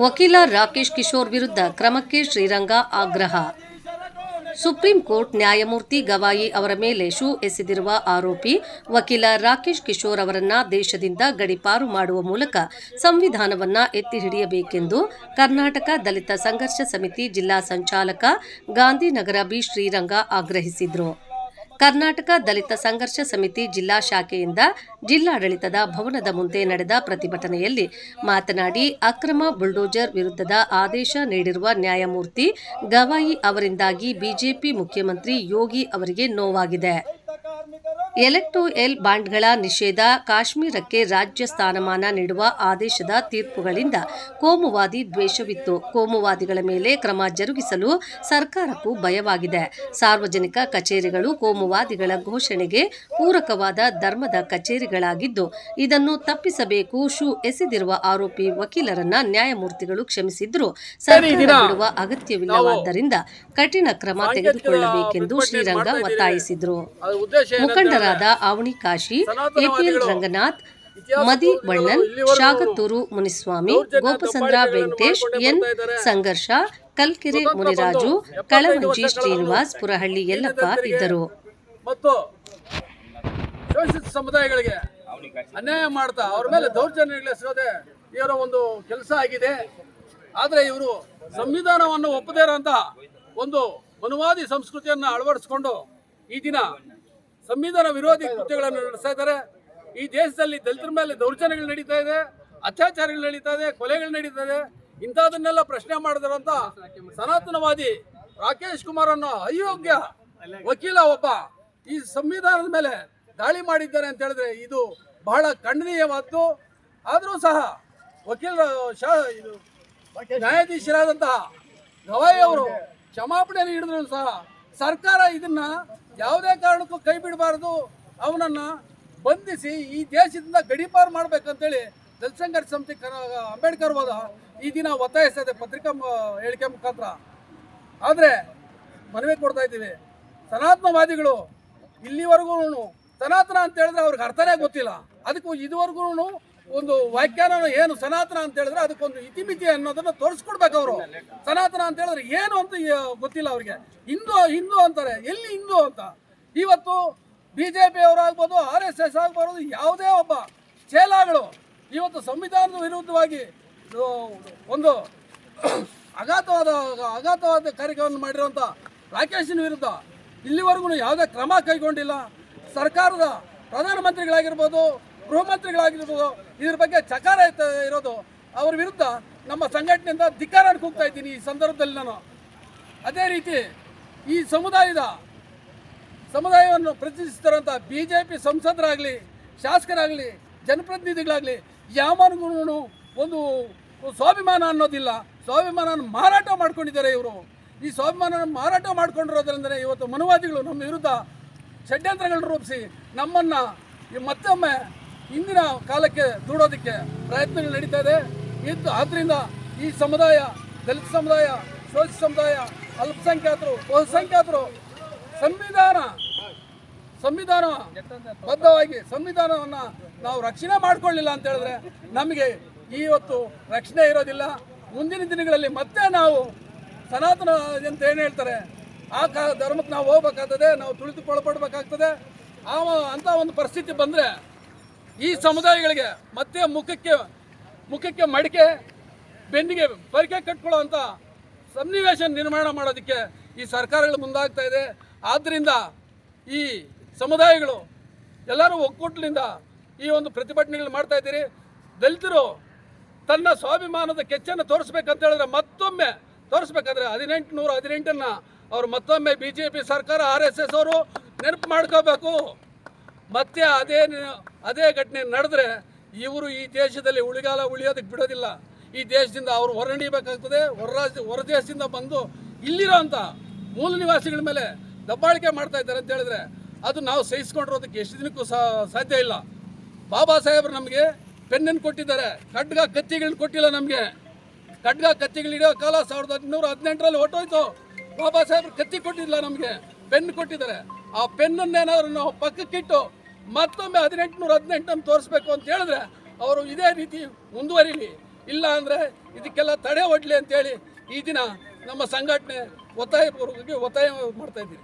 ವಕೀಲ ರಾಕೇಶ್ ಕಿಶೋರ್ ವಿರುದ್ಧ ಕ್ರಮಕ್ಕೆ ಶ್ರೀರಂಗ ಆಗ್ರಹ. ಸುಪ್ರೀಂ ಕೋರ್ಟ್ ನ್ಯಾಯಮೂರ್ತಿ ಗವಾಯಿ ಅವರ ಮೇಲೆ ಶೂ ಎಸೆದಿರುವ ಆರೋಪಿ ವಕೀಲ ರಾಕೇಶ್ ಕಿಶೋರ್ ಅವರನ್ನ ದೇಶದಿಂದ ಗಡಿಪಾರು ಮಾಡುವ ಮೂಲಕ ಸಂವಿಧಾನವನ್ನ ಎತ್ತಿ ಹಿಡಿಯಬೇಕೆಂದು ಕರ್ನಾಟಕ ದಲಿತ ಸಂಘರ್ಷ ಸಮಿತಿ ಜಿಲ್ಲಾ ಸಂಚಾಲಕ ಗಾಂಧಿನಗರ ಬಿ ಶ್ರೀರಂಗ ಆಗ್ರಹಿಸಿದ್ರು. ಕರ್ನಾಟಕ ದಲಿತ ಸಂಘರ್ಷ ಸಮಿತಿ ಜಿಲ್ಲಾ ಶಾಖೆಯಿಂದ ಜಿಲ್ಲಾಡಳಿತದ ಭವನದ ಮುಂದೆ ನಡೆದ ಪ್ರತಿಭಟನೆಯಲ್ಲಿ ಮಾತನಾಡಿ, ಅಕ್ರಮ ಬುಲ್ಡೋಜರ್ ವಿರುದ್ಧದ ಆದೇಶ ನೀಡಿರುವ ನ್ಯಾಯಮೂರ್ತಿ ಗವಾಯಿ ಅವರಿಂದಾಗಿ ಬಿಜೆಪಿ ಮುಖ್ಯಮಂತ್ರಿ ಯೋಗಿ ಅವರಿಗೆ ನೋವಾಗಿದೆ. ಎಲೆಕ್ಟೋ ಎಲ್ ಬಾಂಡ್ಗಳ ನಿಷೇಧ ಕಾಶ್ಮೀರಕ್ಕೆ ರಾಜ್ಯ ಸ್ಥಾನಮಾನ ನೀಡುವ ಆದೇಶದ ತೀರ್ಪುಗಳಿಂದ ಕೋಮುವಾದಿ ದ್ವೇಷವಿತ್ತು. ಕೋಮುವಾದಿಗಳ ಮೇಲೆ ಕ್ರಮ ಜರುಗಿಸಲು ಸರ್ಕಾರಕ್ಕೂ ಭಯವಾಗಿದೆ. ಸಾರ್ವಜನಿಕ ಕಚೇರಿಗಳು ಕೋಮುವಾದಿಗಳ ಘೋಷಣೆಗೆ ಪೂರಕವಾದ ಧರ್ಮದ ಕಚೇರಿಗಳಾಗಿದ್ದು ಇದನ್ನು ತಪ್ಪಿಸಬೇಕು ಶೂ ಎಸೆದಿರುವ ಆರೋಪಿ ವಕೀಲರನ್ನ ನ್ಯಾಯಮೂರ್ತಿಗಳು ಕ್ಷಮಿಸಿದ್ರು ಸರ್ಕಾರ ಬಿಡುವ ಅಗತ್ಯವಿಲ್ಲವಾದ್ದರಿಂದ ಕಠಿಣ ಕ್ರಮ ತೆಗೆದುಕೊಳ್ಳಬೇಕೆಂದು ಶ್ರೀರಂಗ ಒತ್ತಾಯಿಸಿದ್ರು. ಅದ್ರ ಏನಂತ ಆವಣಿ ಕಾಶಿ ಎಪಿಎಲ್ ರಂಗನಾಥ್ ಮದಿ ಬಣ್ಣನ್ ಶಾಗತ್ತೂರು ಮುನಿಸ್ವಾಮಿ ಗೋಪಸಂದ್ರ ವೆಂಕಟೇಶ್ ಎನ್. ಸಂಘರ್ಷ ಕಲ್ಕೆರೆ ಮುನಿರಾಜು ಕಳವಂಜಿ ಶ್ರೀನಿವಾಸ್ ಪುರಹಳ್ಳಿ ಯಲ್ಲಪ್ಪ ಇದ್ದರು. ಮತ್ತು ಶೋಷಿತ ಸಮುದಾಯಗಳಿಗೆ ಅನ್ಯಾಯ ಮಾಡ್ತಾ ಅವ್ರ ಮೇಲೆ ದೌರ್ಜನ್ಯಗಳಿಸೋದೇ ಇವರ ಒಂದು ಕೆಲಸ ಆಗಿದೆ. ಆದರೆ ಇವರು ಸಂವಿಧಾನವನ್ನು ಒಪ್ಪದೇ ಇರುವಂತಹ ಒಂದು ಮನುವಾದಿ ಸಂಸ್ಕೃತಿಯನ್ನು ಅಳವಡಿಸಿಕೊಂಡು ಈ ದಿನ ಸಂವಿಧಾನ ವಿರೋಧಿ ಕೃತ್ಯಗಳನ್ನು ನಡೆಸ್ತಾ ಇದ್ದಾರೆ. ಈ ದೇಶದಲ್ಲಿ ದಲಿತರ ಮೇಲೆ ದೌರ್ಜನ್ಯಗಳು ನಡೀತಾ ಇದೆ, ಅತ್ಯಾಚಾರಗಳು ನಡೀತಾ ಇದೆ, ಕೊಲೆಗಳು ನಡೀತಾ ಇದೆ. ಇಂಥದನ್ನೆಲ್ಲ ಪ್ರಶ್ನೆ ಮಾಡಿದಾರಂತ ಸನಾತನವಾದಿ ರಾಕೇಶ್ ಕುಮಾರ್ ಅನ್ನೋ ಅಯೋಗ್ಯ ವಕೀಲ ಒಬ್ಬ ಈ ಸಂವಿಧಾನದ ಮೇಲೆ ದಾಳಿ ಮಾಡಿದ್ದಾರೆ ಅಂತ ಹೇಳಿದ್ರೆ ಇದು ಬಹಳ ಖಂಡನೀಯವಾದ್ದು. ಆದರೂ ಸಹ ವಕೀಲರ ಶಾ, ಇದು ನ್ಯಾಯಾಧೀಶರಾದಂತಹ ಗವಾಯಿ ಅವರು ಕ್ಷಮಾಪಣೆ ನೀಡಿದ್ರು ಸಹ ಸರ್ಕಾರ ಇದನ್ನ ಯಾವುದೇ ಕಾರಣಕ್ಕೂ ಕೈ ಬಿಡಬಾರದು. ಅವನನ್ನ ಬಂಧಿಸಿ ಈ ದೇಶದಿಂದ ಗಡೀಪಾರು ಮಾಡ್ಬೇಕಂತೇಳಿ ದಲಿತ ಸಂಘರ್ಷ ಸಮಿತಿ ಕರ- ಅಂಬೇಡ್ಕರ್ ವಾದ ಈ ದಿನ ಒತ್ತಾಯಿಸ್ತದೆ ಪತ್ರಿಕಾ ಹೇಳಿಕೆ ಮುಖಾಂತರ. ಆದರೆ ಮನವಿ ಕೊಡ್ತಾ ಇದ್ದೀವಿ. ಸನಾತನವಾದಿಗಳು ಇಲ್ಲಿವರೆಗೂ ಸನಾತನ ಅಂತ ಹೇಳಿದ್ರೆ ಅವ್ರಿಗೆ ಅರ್ಥನೇ ಗೊತ್ತಿಲ್ಲ. ಅದಕ್ಕೂ ಇದುವರೆಗೂ ಒಂದು ವ್ಯಾಖ್ಯಾನ ಏನು ಸನಾತನ ಅಂತ ಹೇಳಿದ್ರೆ ಅದಕ್ಕೊಂದು ಇತಿಮಿತಿ ಅನ್ನೋದನ್ನ ತೋರಿಸ್ಕೊಡ್ಬೇಕು ಅವರು. ಸನಾತನ ಅಂತ ಹೇಳಿದ್ರೆ ಏನು ಅಂತ ಗೊತ್ತಿಲ್ಲ ಅವ್ರಿಗೆ. ಹಿಂದೂ ಹಿಂದೂ ಅಂತಾರೆ. ಎಲ್ಲಿ ಹಿಂದೂ ಅಂತ? ಇವತ್ತು ಬಿ ಜೆ ಪಿ ಅವರಾಗ್ಬೋದು ಆರ್ ಎಸ್ ಎಸ್ ಆಗ್ಬೋದು, ಯಾವುದೇ ಒಬ್ಬ ಚೇಲಾಗಳು ಇವತ್ತು ಸಂವಿಧಾನದ ವಿರುದ್ಧವಾಗಿ ಒಂದು ಅಘಾತವಾದ ಅಘಾತವಾದ ಕಾರ್ಯಕ್ರಮವನ್ನು ಮಾಡಿರುವಂಥ ರಾಕೇಶನ ವಿರುದ್ಧ ಇಲ್ಲಿವರೆಗೂ ಯಾವುದೇ ಕ್ರಮ ಕೈಗೊಂಡಿಲ್ಲ. ಸರ್ಕಾರದ ಪ್ರಧಾನಮಂತ್ರಿಗಳಾಗಿರ್ಬೋದು ಗೃಹ ಮಂತ್ರಿಗಳಾಗಿರ್ಬೋದು ಇದ್ರ ಬಗ್ಗೆ ಚಕಾರ ಇರೋದು, ಅವರ ವಿರುದ್ಧ ನಮ್ಮ ಸಂಘಟನೆಯಿಂದ ಧಿಕ್ಕಾರ ಕೂಗ್ತಾ ಇದ್ದೀನಿ ಈ ಸಂದರ್ಭದಲ್ಲಿ ನಾನು. ಅದೇ ರೀತಿ ಈ ಸಮುದಾಯದ, ಸಮುದಾಯವನ್ನು ಪ್ರತಿನಿಧಿಸ್ತಿರೋಂಥ ಬಿ ಜೆ ಪಿ ಸಂಸದರಾಗಲಿ, ಶಾಸಕರಾಗಲಿ, ಜನಪ್ರತಿನಿಧಿಗಳಾಗಲಿ ಯಾವನಿಗೂ ಒಂದು ಸ್ವಾಭಿಮಾನ ಅನ್ನೋದಿಲ್ಲ ಸ್ವಾಭಿಮಾನ ಮಾರಾಟ ಮಾಡ್ಕೊಂಡಿದ್ದಾರೆ ಇವರು. ಈ ಸ್ವಾಭಿಮಾನ ಮಾರಾಟ ಮಾಡ್ಕೊಂಡಿರೋದ್ರಿಂದಲೇ ಇವತ್ತು ಮನುವಾದಿಗಳು ನಮ್ಮ ವಿರುದ್ಧ ಷಡ್ಯಂತ್ರಗಳನ್ನು ರೂಪಿಸಿ ನಮ್ಮನ್ನು ಮತ್ತೊಮ್ಮೆ ಇಂದಿನ ಕಾಲಕ್ಕೆ ದೂಡೋದಕ್ಕೆ ಪ್ರಯತ್ನಗಳು ನಡೀತಾ ಇದೆ. ಇದು ಆದ್ದರಿಂದ ಈ ಸಮುದಾಯ, ದಲಿತ ಸಮುದಾಯ, ಶೋಷಿತ ಸಮುದಾಯ, ಅಲ್ಪಸಂಖ್ಯಾತರು, ಬಹುಸಂಖ್ಯಾತರು ಸಂವಿಧಾನ ಸಂವಿಧಾನ ಬದ್ಧವಾಗಿ ಸಂವಿಧಾನವನ್ನ ನಾವು ರಕ್ಷಣೆ ಮಾಡಿಕೊಳ್ಳಿಲ್ಲ ಅಂತ ಹೇಳಿದ್ರೆ ನಮಗೆ ಇವತ್ತು ರಕ್ಷಣೆ ಇರೋದಿಲ್ಲ. ಮುಂದಿನ ದಿನಗಳಲ್ಲಿ ಮತ್ತೆ ನಾವು ಸನಾತನ ಅಂತ ಏನು ಹೇಳ್ತಾರೆ, ಆ ಕಾ ಧರ್ಮಕ್ಕೆ ನಾವು ಹೋಗ್ಬೇಕಾಗ್ತದೆ, ನಾವು ತುಳಿದುಕೊಳ್ಪಡ್ಬೇಕಾಗ್ತದೆ ಆ ಅಂಥ ಒಂದು ಪರಿಸ್ಥಿತಿ ಬಂದರೆ ಈ ಸಮುದಾಯಗಳಿಗೆ ಮತ್ತೆ ಮುಖಕ್ಕೆ ಮುಖಕ್ಕೆ ಮಡಿಕೆ, ಬೆನ್ನಿಗೆ ಪರಿಕೆ ಕಟ್ಕೊಳ್ಳುವಂಥ ಸನ್ನಿವೇಶ ನಿರ್ಮಾಣ ಮಾಡೋದಕ್ಕೆ ಈ ಸರ್ಕಾರಗಳು ಮುಂದಾಗ್ತಾ ಇದೆ. ಆದ್ದರಿಂದ ಈ ಸಮುದಾಯಗಳು ಎಲ್ಲರೂ ಒಕ್ಕೂಟಲಿಂದ ಈ ಒಂದು ಪ್ರತಿಭಟನೆಗಳು ಮಾಡ್ತಾ ಇದ್ದೀರಿ. ದಲಿತರು ತನ್ನ ಸ್ವಾಭಿಮಾನದ ಕೆಚ್ಚನ್ನು ತೋರಿಸ್ಬೇಕಂತ ಹೇಳಿದ್ರೆ ಮತ್ತೊಮ್ಮೆ ತೋರಿಸ್ಬೇಕಂದ್ರೆ ಹದಿನೆಂಟು ನೂರ ಹದಿನೆಂಟನ್ನು ಅವರು ಮತ್ತೊಮ್ಮೆ ಬಿ ಜೆ ಪಿ ಸರ್ಕಾರ, ಆರ್ ಎಸ್ ಎಸ್ ಅವರು ನೆನಪು ಮಾಡ್ಕೋಬೇಕು. ಮತ್ತೆ ಅದೇ ಅದೇ ಘಟನೆ ನಡೆದ್ರೆ ಇವರು ಈ ದೇಶದಲ್ಲಿ ಉಳಿಗಾಲ ಉಳಿಯೋದಕ್ಕೆ ಬಿಡೋದಿಲ್ಲ. ಈ ದೇಶದಿಂದ ಅವರು ಹೊರನಡಿಬೇಕಾಗ್ತದೆ. ಹೊರ ರಾಜ್ಯ ಹೊರ ದೇಶದಿಂದ ಬಂದು ಇಲ್ಲಿರೋಂಥ ಮೂಲ ನಿವಾಸಿಗಳ ಮೇಲೆ ದಬ್ಬಾಳಿಕೆ ಮಾಡ್ತಾ ಇದ್ದಾರೆ ಅಂತ ಹೇಳಿದ್ರೆ ಅದು ನಾವು ಸಹಿಸ್ಕೊಂಡಿರೋದಕ್ಕೆ ಎಷ್ಟು ದಿನಕ್ಕೂ ಸಾಧ್ಯ ಇಲ್ಲ. ಬಾಬಾ ಸಾಹೇಬರು ನಮಗೆ ಪೆನ್ನನ್ನು ಕೊಟ್ಟಿದ್ದಾರೆ. ಖಡ್ಗ ಕತ್ತಿಗಳನ್ನ ಕೊಟ್ಟಿಲ್ಲ ನಮಗೆ. ಖಡ್ಗ ಕತ್ತಿಗಳು ಹಿಡಿಯೋ ಕಾಲ ಸಾವಿರದ ಹದಿನೂರ ಹದಿನೆಂಟರಲ್ಲಿ ಹೊಟ್ಟೋಯ್ತು ಬಾಬಾ ಸಾಹೇಬ್ರು ಕತ್ತಿ ಕೊಟ್ಟಿಲ್ಲ ನಮಗೆ. ಪೆನ್ ಕೊಟ್ಟಿದ್ದಾರೆ. ಆ ಪೆನ್ನನ್ನೇನಾದ್ರು ನಾವು ಪಕ್ಕಕ್ಕಿಟ್ಟು ಮತ್ತೊಮ್ಮೆ ಹದಿನೆಂಟುನೂರ ಹದಿನೆಂಟನ್ನು ತೋರಿಸ್ಬೇಕು ಅಂತ ಹೇಳಿದ್ರೆ ಅವರು ಇದೇ ರೀತಿ ಮುಂದುವರಿಲಿ. ಇಲ್ಲ ಅಂದರೆ ಇದಕ್ಕೆಲ್ಲ ತಡೆ ಒಡ್ಲಿ ಅಂತೇಳಿ ಈ ದಿನ ನಮ್ಮ ಸಂಘಟನೆ ಒತ್ತಾಯಪೂರ್ವಕವಾಗಿ ಒತ್ತಾಯ ಮಾಡ್ತಾ ಇದ್ದೀವಿ